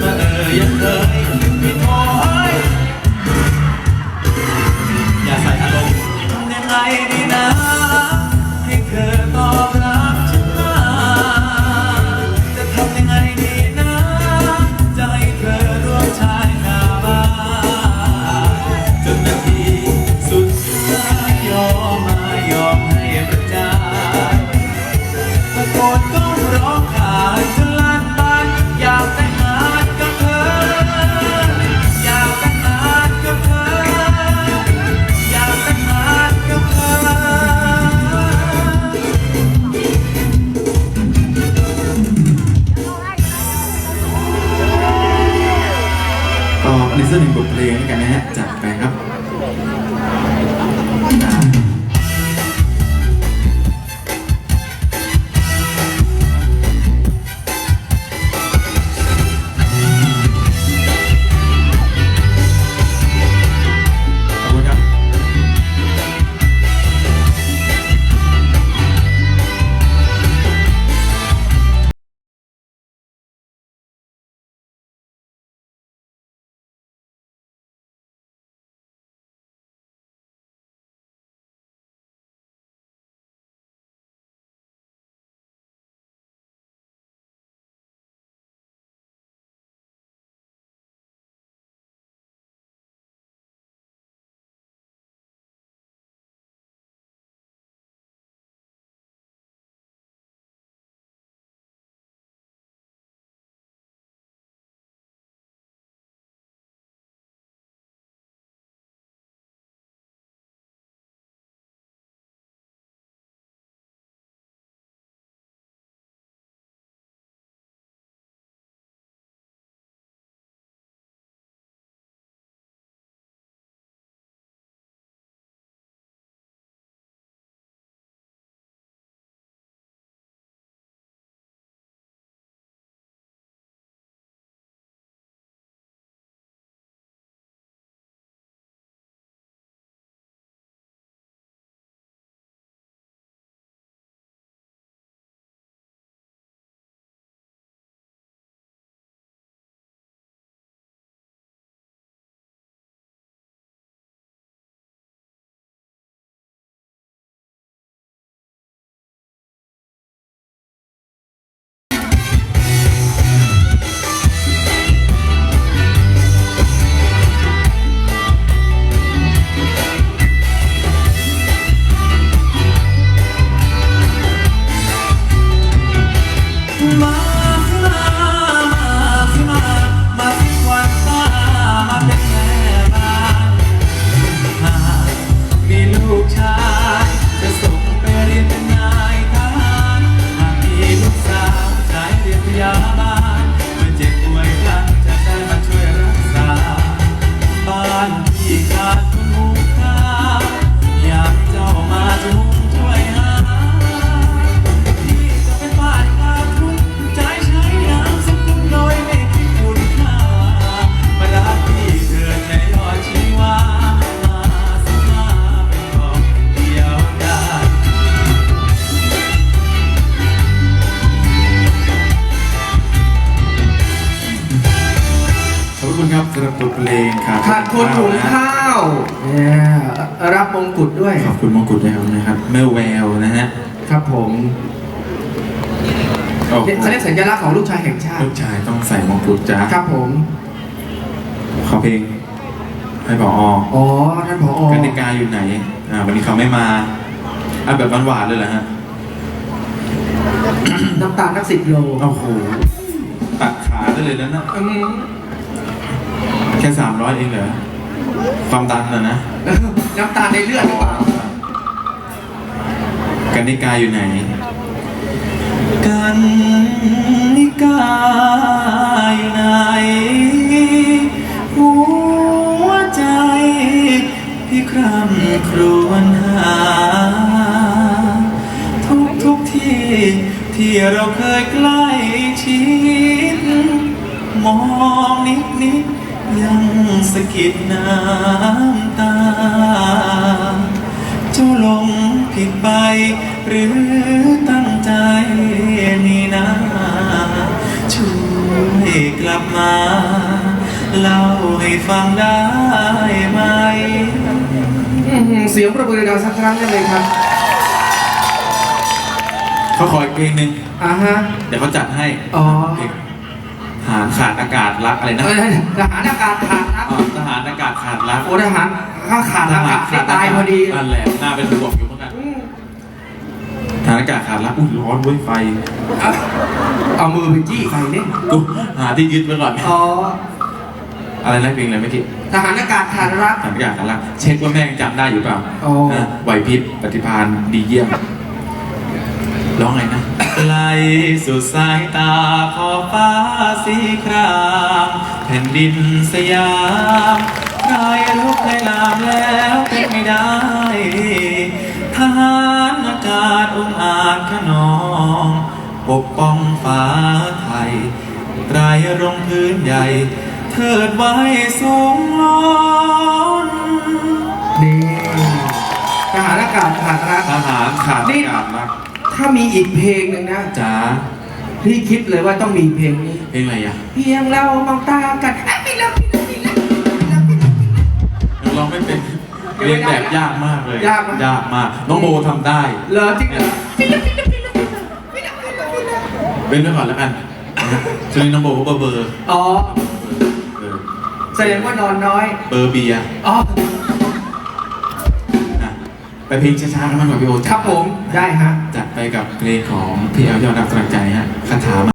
มาเอ่ยยังเคย งกุฎด้วย ขอบคุณมงกุฎด้วยครับนะครับแม่แววนะฮะครับผมโอ้โหเขาเรียกสัญลักษณ์ของลูกชายแห่งชาติ ลูกชายต้องใส่มงกุฎจ้าครับผม ขอเพลงให้ผออ๋อ ท่านผอกติกาอยู่ไหน อ่า วันนี้เขาไม่มาอะแบบหวานๆเลยเหรอฮะ น้ำตาลนักสิบโล โอ้โห ตัดขาได้เลยแล้วนะอืมแค่สามร้อยเองเหรอ ความดันนะนะน้ำตาลในเลือดหรือเปล่ากันนิกาอยู่ไหน กันนิกาอยู่ไหน หัวใจที่คร่ำครวญหา ทุกทุกๆที่ที่เราเคยใกล้ชิดมองนิดนิดๆ ยังสะกิดน้ำตา เจ้าหลงผิดไป หรือตั้งใจนี่นะช่วยกลับมาเล่าให้ฟังได้ไหม อื้อหือเสียงประมือดังๆสักครั้งได้เลยครับเขาขออีกเพลงหนึ่งอ่าฮะ เดี๋ยวเขาจัดให้อ๋อ เพลง หารขาดอากาศรักอะไรนะเอ้ยทหารอากาศขาดครับ อ๋อทหารอากาศขาดรักโอ้ทหารข้าขาดอากาศให้ตายพอดีนั่นแหละน่าเป็นห่วงอยู่เหมือนกันอืมทหารอากาศขาดรักอุ้ยร้อนเว้ยไฟเอาเอามือไปจี้ไฟเนี่ยกูหาที่ยึดไว้ก่อนอ๋ออะไรนะเพลงอะไรเมื่อกี้ทหารอากาศขาดรักทหารอากาศขาดรักเช็คว่าแม่ยังจำได้อยู่เปล่าอ๋อ นะไหวพริบปฏิภาณดีเยี่ยมร้องไงนะ ไกลสุดสายตาขอบฟ้าสีครามแผ่นดินสยามใครลุกใครลามแล้วเป็นไม่ได้ทหารอากาศองอาจขนอง ปกป้องฟ้าไทยไตรรงพื้นใหญ่ เทิดไว้สูงล้นนี่ทหารอากาศขาดรักทหารขาดอากาศรัก ถ้ามีอีกเพลงหนึ่งนะ จ๋าพี่คิดเลยว่าต้องมีเพลงนี้ เพลงอะไรอะเพียงเรามองตากันอะไม่เลิกไม่เลิกไม่เลิกไม่เลิกไม่เลิกยังร้องไม่เป็นยังเรีไม่ยนได้แบบยากมากเลยยากไหม ยากมาก น้องโบทำได้ เหรอจริงเหรอเป็นไว้ก่อนแล้วกันนะช่วงนี้น้องโบเขาเบอร์เบอร์อ๋อเออแสดงว่านอนน้อย เบอร์เบียร์อ๋อนะ ไปเพลงช้าๆกันบ้างก่อนพี่โอครับผมได้ฮะจัดไปกับเพลงของพี่เอลยอดนักสลักใจฮะคาถาม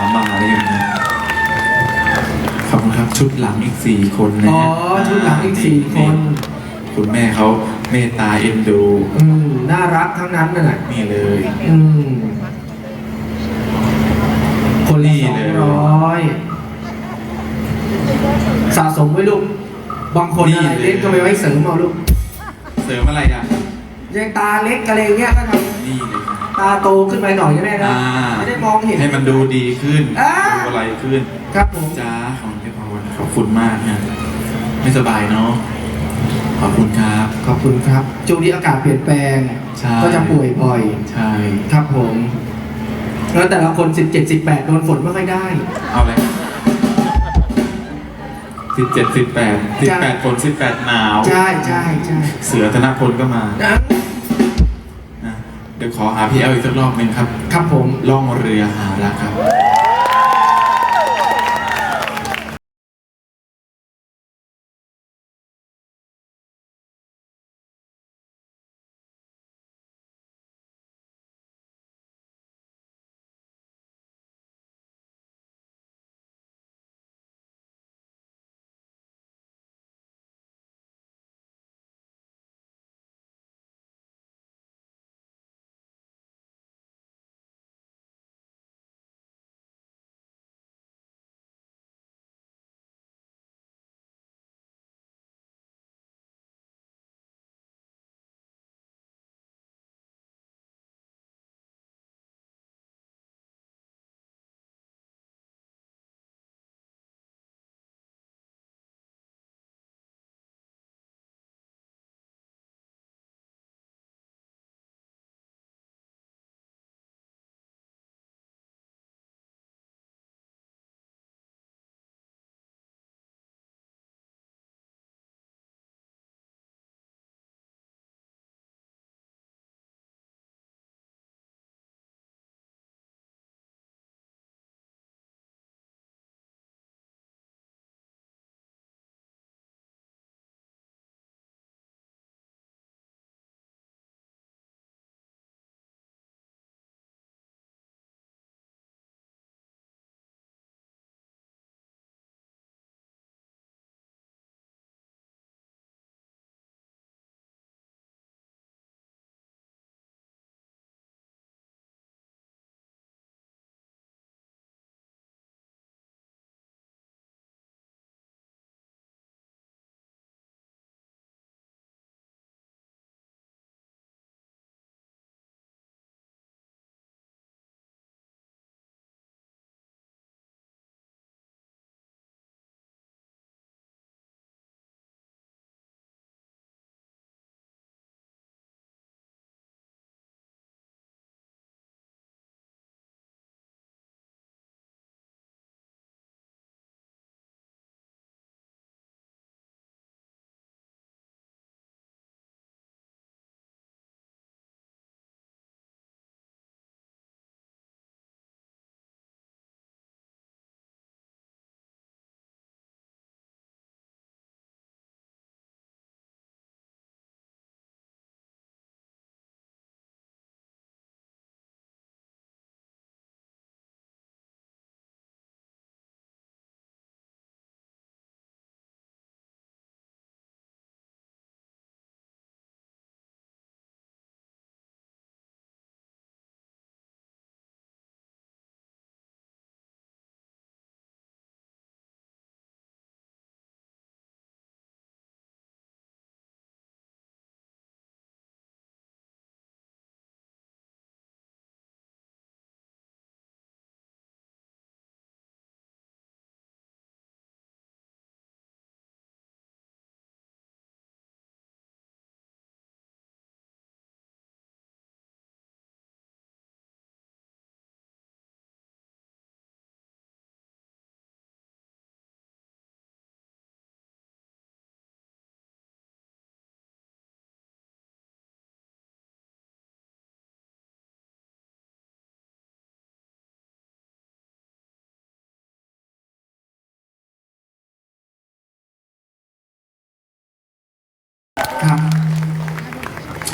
าามมาอะไรอย่างเงี้ยขอบคุณครับชุดหลังอีกสี่คนนะอ๋อฮะชุดหลังอีกสี่คน คุณแม่เขาเมตตาเอ็นดูอืมน่ารักทั้งนั้นน่ะนะนี่เลย อืมคนละนี่สองเลย ร้อยสะสมไว้ลูก บางคนนี่อะไรเลย เล็กก็ไปไว้เสริมเอาลูกเสริมอะไรอะยังตาเล็กอะไรเงี้ยก็ทนี่เลยครับำตาโตขึ้นไปหน่อยใช่ไหมครับอ่าไม่ได้มองเห็น ให้มันดูดีขึ้น อ่า ดูอะไรขึ้นครับผม จ้าของพี่พรขอบคุณมากฮะไม่สบายเนาะขอบคุณครับ ขอบคุณครับช่วงนี้อากาศเปลี่ยนแปลง ใช่ ก็จะป่วยบ่อย ใช่ครับผม แล้วแต่ละคน 17 18 โดนฝนไม่ค่อยได้ เอาอะไรสิบเจ็ดสิบแปดสิบแปดฝนสิบแปดหนาว ใช่ใช่ใช่เสือธนพลก็มา นะนะ เดี๋ยวขอหาพี่แอลอีกสักรอบหนึ่งครับ ครับผมล่องเรือหารักครับ ครับ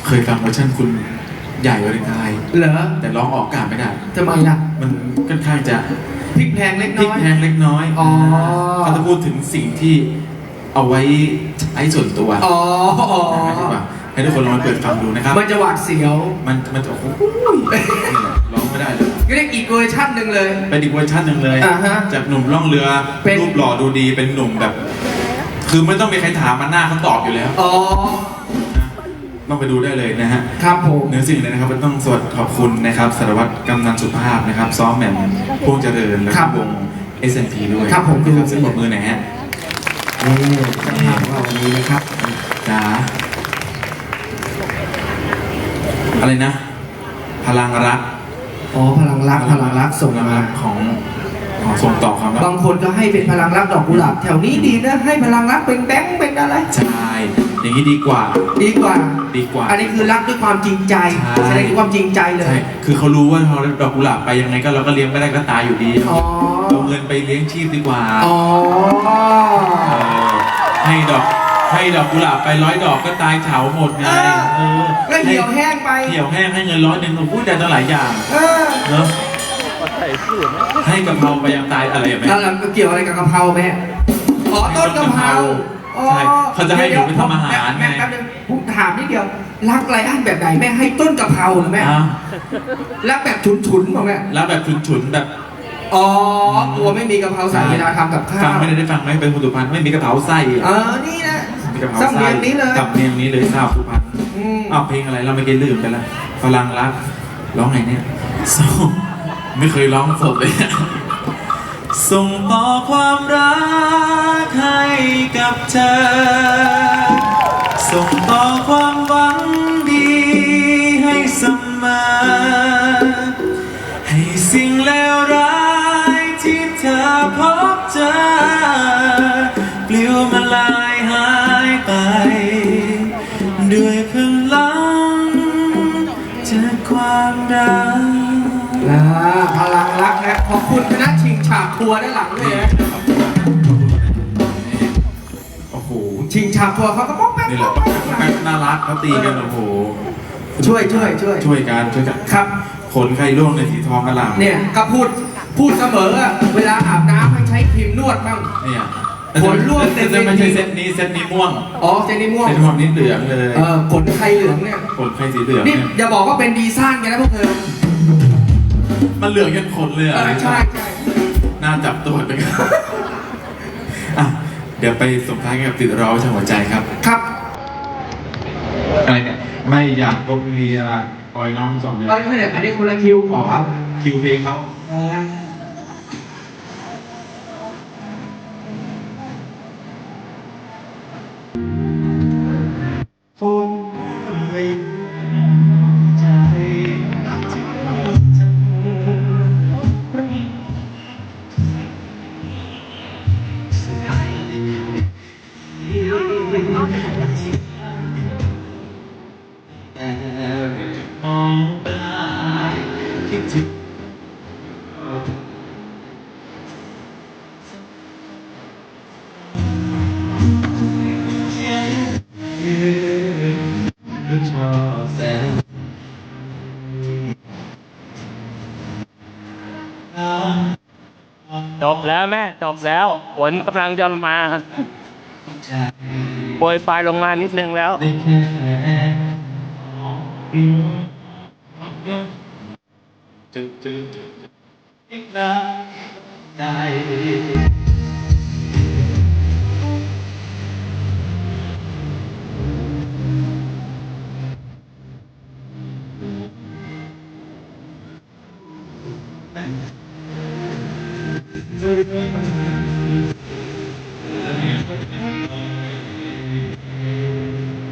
เคยฟังเวอร์ชันคุณใหญ่วาเลนไทน์เหรอแต่ร้องออกอากาศไม่ได้ ทำไมล่ะมันค่อนข้างจะพริกแพงเล็กพลิกน้อย แพงเล็กน้อยอ๋อ เขาจะพูดถึงสิ่งที่เอาไว้ใช้ส่วนตัวอ๋ออ๋อดีกว่าให้ทุกคนลองไปเปิดฟังดูนะครับ มันจะหวาดเสียวมันมันจะโอ้โหนี่แหละร้องไม่ได้เลยก็ได้อีกเวอร์ชันหนึ่งเลย เป็นอีกเวอร์ชันหนึ่งเลย อ่าฮะจากหนุ่มล่องเรือเป็น รูปหล่อดูดีเป็นหนุ่มแบบ คือไม่ต้องมีใครถามมันหน้าเขาตอบอยู่แล้ว อ๋อ ต้องไปดูได้เลยนะฮะ ครับผมเนื้อสิ่งเลยนะครับก็ต้องสวัสดีขอบคุณนะครับสารวัตรกำนันสุภาพนะครับ ซ้อมแหม่มพวงเจริญและครัก็บวง S&P ด้วยครับผมนะครับซึ่งปรบมือหน่อยฮะนี่สภาพของเราวันนี้นะครับจ๋าอะไรนะ พลังรัก อ๋อ พลังรัก พลังรักส่งพลังมารักของของ ส่งต่อความรักบางคนก็ให้เป็นพลังรักดอกกุหลาบแถวนี้ดีนะให้พลังรักเป็นแบงค์เป็นอะไร ใช่ อย่างนี้ดีกว่า ดีกว่า ดีกว่า อันนี้คือรักด้วยความจริงใจใช่ แสดงถึงความจริงใจเลใช่ ย คือเขารู้ว่าเราดอกกุหลาบไปยังไงก็เราก็เลี้ยงไม่ได้ก็ตายอยู่ดีอ๋อ เอาเงินไปเลี้ยงชีพดีกว่าอ๋อ เออให้ดอกให้ดอกกุหลาบไปร้อยดอกก็ตายเฉาหมดไงเออก็เหี่ยวแห้งไป เหี่ยวแห้งให้เงินร้อยหนึ่งผมพูดได้ตั้งหลายอย่างเออ เนาะ ให้กะเพราไปยังตายอะไรอย่างเงี้ยแล้วเราเกี่ยวอะไรกับกะเพราแม่อ๋อต้นกะเพราอ๋อใช่เขาจะให้หนูไปทำอาหารไงแม่แป๊บนึงผมถามนิดเดียวรักไรอันแบบไหนแม่ให้ต้นกะเพราหรือแม่อะรักแบบฉุนๆบอกแม่แล้วแบบฉุนๆแบบอ๋อกลัวไม่มีกะเพราใส่เวลาทำกับข้าฟังวไม่ได้ได้ฟังไหมเป็นคนสุพรรณไม่มีกระเพราไส้เออนี่นะ มีกระเพราสำไส้เนียงนี้เลยสำเนียงนี้เลยทราบสุพรรณ อืม อ้าวเพลงอะไรเราไม่เคยลืมไปละพลังรักร้องไงเนี่ยส่ง ไม่เคยร้องสดเลย ส่งต่อความรักให้กับเธอ ส่งต่อความหวังดีให้เสมอให้สิ่งเลวร้ายที่เธอพบเจอปลิวมาลายหายไป ด้วยพลังจากความรัก อ่าพลังรักนะขอบคุณคณะชิงฉาบทัวร์ด้านหลังด้วยนะโอ้โหชิงฉาบทัวร์เขาก็ป๊อกแป๊กนี่แหป๊ละอกแป๊กแป๊กน่ารักเขาตีกันโอ้โหช่วยช่วยช่วยช่วยกันช่วยกันครับ ขนใครร่วงในสีทองกระหล่ำเนี่ยก็พูดพูดเสมออะเวลาอาบน้ำให้ใช้ครีมนวดบ้าง เนี่ยขนร่วงเต็มแต่ไม่ใช่เซตนี้เซตนี้ม่วงอ๋อเจนี่ม่วงเซตม่วงนี่เหลืองเลยเออขนไข่เหลืองเนี่ย ขนใครสีเหลืองนี่เนี่ยอย่าบอกว่าเป็นดีซ่านกันนะพวกเธอ มันเหลืองยันขนเลยเออะอใช่ใช่น่าจับตัวไปกันอะเดี๋ยวไปส่งท้ายกับติดรอช่างหัวใจครับ ครับ อะไรเนี่ย ไม่อยากลบลีอะไรปล่อยน้องสองเดือนเอ้ยไม่เนี่ยอันนี้คนละคิวขอครับ คิวเพลงเขา จบแล้วแม่จบแล้วฝนกำลังจะมาโปรยปลายลงมานิดนึงแล้วได้แ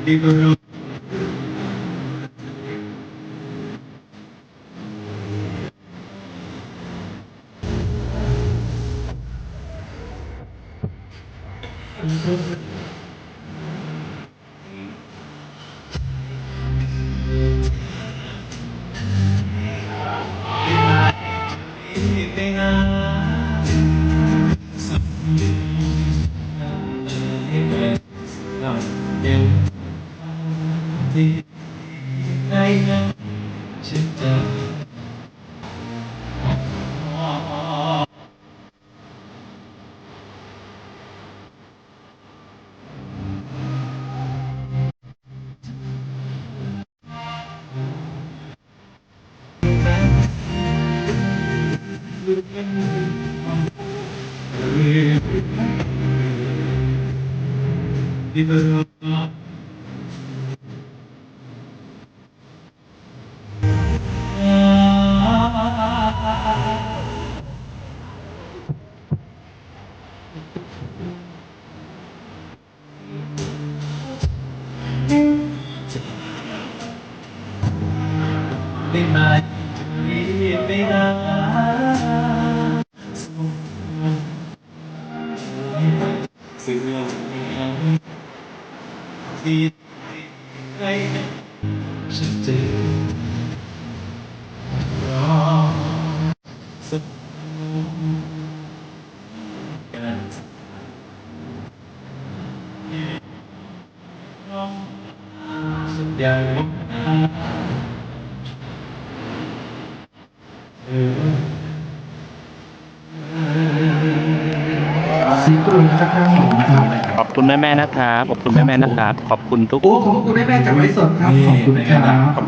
ดีก ที่เคุณแม่แม่ๆนะครับ ขอบคุณแม่แม่ๆนะครับ ขอบคุณทุก โอ้ขอบคุณแม่ๆจากไลฟ์สดครับ ขอบคุณครับ